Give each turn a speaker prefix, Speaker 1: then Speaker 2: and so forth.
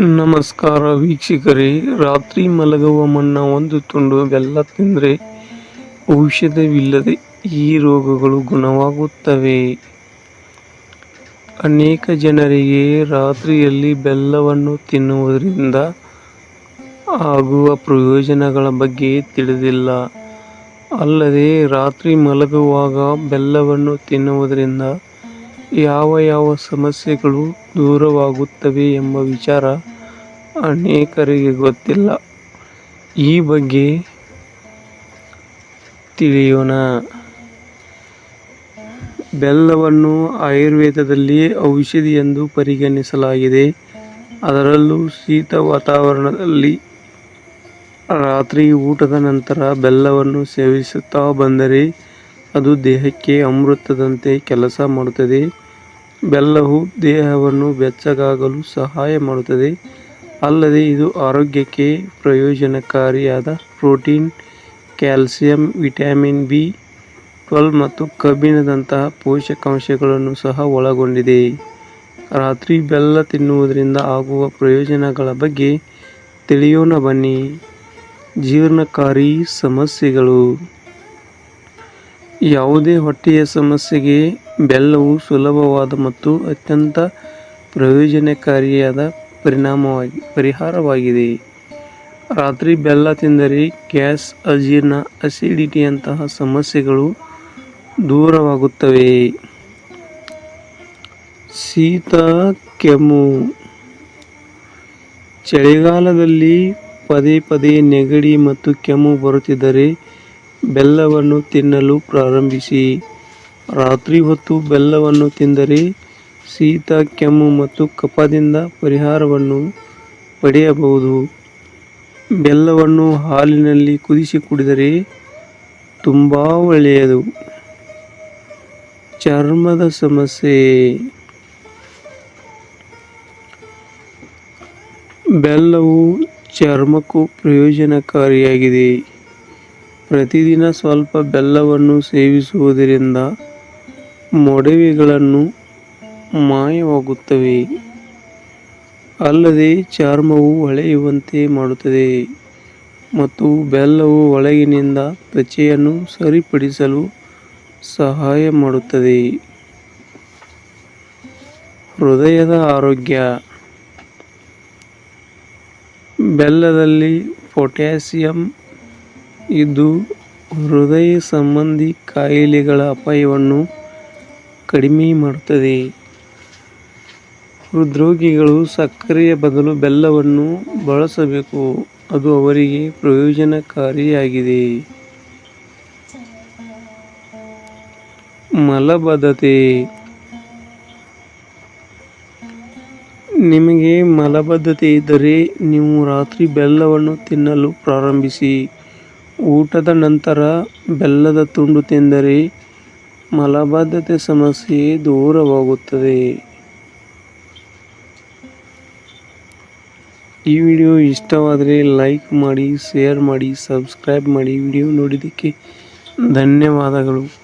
Speaker 1: ನಮಸ್ಕಾರ ವೀಕ್ಷಕರೇ. ರಾತ್ರಿ ಮಲಗುವ ಮುನ್ನ ಒಂದು ತುಂಡು ಬೆಲ್ಲ ತಿಂದರೆ ಔಷಧವಿಲ್ಲದೆ ಈ ರೋಗಗಳು ಗುಣವಾಗುತ್ತವೆ. ಅನೇಕ ಜನರಿಗೆ ರಾತ್ರಿಯಲ್ಲಿ ಬೆಲ್ಲವನ್ನು ತಿನ್ನುವುದರಿಂದ ಆಗುವ ಪ್ರಯೋಜನಗಳ ಬಗ್ಗೆ ತಿಳಿದಿಲ್ಲ. ಅಲ್ಲದೆ ರಾತ್ರಿ ಮಲಗುವಾಗ ಬೆಲ್ಲವನ್ನು ತಿನ್ನುವುದರಿಂದ ಯಾವ ಯಾವ ಸಮಸ್ಯೆಗಳು ದೂರವಾಗುತ್ತವೆ ಎಂಬ ವಿಚಾರ ಅನೇಕರಿಗೆ ಗೊತ್ತಿಲ್ಲ. ಈ ಬಗ್ಗೆ ತಿಳಿಯೋಣ. ಬೆಲ್ಲವನ್ನು ಆಯುರ್ವೇದದಲ್ಲಿ ಔಷಧಿ ಎಂದು ಪರಿಗಣಿಸಲಾಗಿದೆ. ಅದರಲ್ಲೂ ಶೀತ ವಾತಾವರಣದಲ್ಲಿ ರಾತ್ರಿ ಊಟದ ನಂತರ ಬೆಲ್ಲವನ್ನು ಸೇವಿಸುತ್ತಾ ಬಂದರೆ ಅದು ದೇಹಕ್ಕೆ ಅಮೃತದಂತೆ ಕೆಲಸ ಮಾಡುತ್ತದೆ. ಬೆಲ್ಲವು ದೇಹವನ್ನು ಬೆಚ್ಚಗಾಗಲು ಸಹಾಯ ಮಾಡುತ್ತದೆ. ಅಲ್ಲದೆ ಇದು ಆರೋಗ್ಯಕ್ಕೆ ಪ್ರಯೋಜನಕಾರಿಯಾದ protein, calcium, vitamin B twelve ಮತ್ತು ಕಬ್ಬಿಣದಂತಹ ಪೋಷಕಾಂಶಗಳನ್ನು ಸಹ ಒಳಗೊಂಡಿದೆ. ರಾತ್ರಿ ಬೆಲ್ಲ ತಿನ್ನುವುದರಿಂದ ಆಗುವ ಪ್ರಯೋಜನಗಳ ಬಗ್ಗೆ ತಿಳಿಯೋಣ ಬನ್ನಿ. ಜೀರ್ಣಕಾರಿ ಸಮಸ್ಯೆಗಳು. ಯಾವುದೇ ಹೊಟ್ಟೆಯ ಸಮಸ್ಯೆಗೆ ಬೆಲ್ಲವು ಸುಲಭವಾದ ಮತ್ತು ಅತ್ಯಂತ ಪ್ರಯೋಜನಕಾರಿಯಾದ ಪರಿಣಾಮವಾಗಿ ಪರಿಹಾರವಾಗಿದೆ. ರಾತ್ರಿ ಬೆಲ್ಲ ತಿಂದರೆ ಗ್ಯಾಸ್, ಅಜೀರ್ಣ ಅಸಿಡಿಟಿಯಂತಹ ಸಮಸ್ಯೆಗಳು ದೂರವಾಗುತ್ತವೆ. ಶೀತ, ಕೆಮ್ಮು. ಚಳಿಗಾಲದಲ್ಲಿ ಪದೇ ಪದೇ ನೆಗಡಿ ಮತ್ತು ಕೆಮ್ಮು ಬರುತ್ತಿದ್ದರೆ ಬೆಲ್ಲವನ್ನು ತಿನ್ನಲು ಪ್ರಾರಂಭಿಸಿ. ರಾತ್ರಿ ಹೊತ್ತು ಬೆಲ್ಲವನ್ನು ತಿಂದರೆ ಶೀತ, ಕೆಮ್ಮು ಮತ್ತು ಕಫದಿಂದ ಪರಿಹಾರವನ್ನು ಪಡೆಯಬಹುದು. ಬೆಲ್ಲವನ್ನು ಹಾಲಿನಲ್ಲಿ ಕುದಿಸಿ ಕುಡಿದರೆ ತುಂಬ ಒಳ್ಳೆಯದು. ಚರ್ಮದ ಸಮಸ್ಯೆ. ಬೆಲ್ಲವು ಚರ್ಮಕ್ಕೂ ಪ್ರಯೋಜನಕಾರಿಯಾಗಿದೆ. ಪ್ರತಿದಿನ ಸ್ವಲ್ಪ ಬೆಲ್ಲವನ್ನು ಸೇವಿಸುವುದರಿಂದ ಮೊಡವೆಗಳನ್ನು ಮಾಯವಾಗುತ್ತವೆ. ಅಲ್ಲದೆ ಚರ್ಮವು ಹೊಳೆಯುವಂತೆ ಮಾಡುತ್ತದೆ ಮತ್ತು ಬೆಲ್ಲವು ಒಳಗಿನಿಂದ ತ್ವಚೆಯನ್ನು ಸರಿಪಡಿಸಲು ಸಹಾಯ ಮಾಡುತ್ತದೆ. ಹೃದಯದ ಆರೋಗ್ಯ. ಬೆಲ್ಲದಲ್ಲಿ ಪೊಟ್ಯಾಸಿಯಮ್ ಇದ್ದು ಹೃದಯ ಸಂಬಂಧಿ ಕಾಯಿಲೆಗಳ ಅಪಾಯವನ್ನು ಕಡಿಮೆ ಮಾಡುತ್ತದೆ. ಹೃದ್ರೋಗಿಗಳು ಸಕ್ಕರೆಯ ಬದಲು ಬೆಲ್ಲವನ್ನು ಬಳಸಬೇಕು. ಅದು ಅವರಿಗೆ ಪ್ರಯೋಜನಕಾರಿಯಾಗಿದೆ. ಮಲಬದ್ಧತೆ. ನಿಮಗೆ ಮಲಬದ್ಧತೆ ಇದ್ದರೆ ನೀವು ರಾತ್ರಿ ಬೆಲ್ಲವನ್ನು ತಿನ್ನಲು ಪ್ರಾರಂಭಿಸಿ. ಊಟದ ನಂತರ ಬೆಲ್ಲದ ತುಂಡು ತಿಂದರೆ ಮಲಬದ್ಧತೆ ಸಮಸ್ಯೆ ದೂರವಾಗುತ್ತದೆ. ಈ ವಿಡಿಯೋ ಇಷ್ಟವಾದರೆ ಲೈಕ್ ಮಾಡಿ, ಶೇರ್ ಮಾಡಿ, ಸಬ್ಸ್ಕ್ರೈಬ್ ಮಾಡಿ. ವಿಡಿಯೋ ನೋಡಿದ್ದಕ್ಕೆ ಧನ್ಯವಾದಗಳು.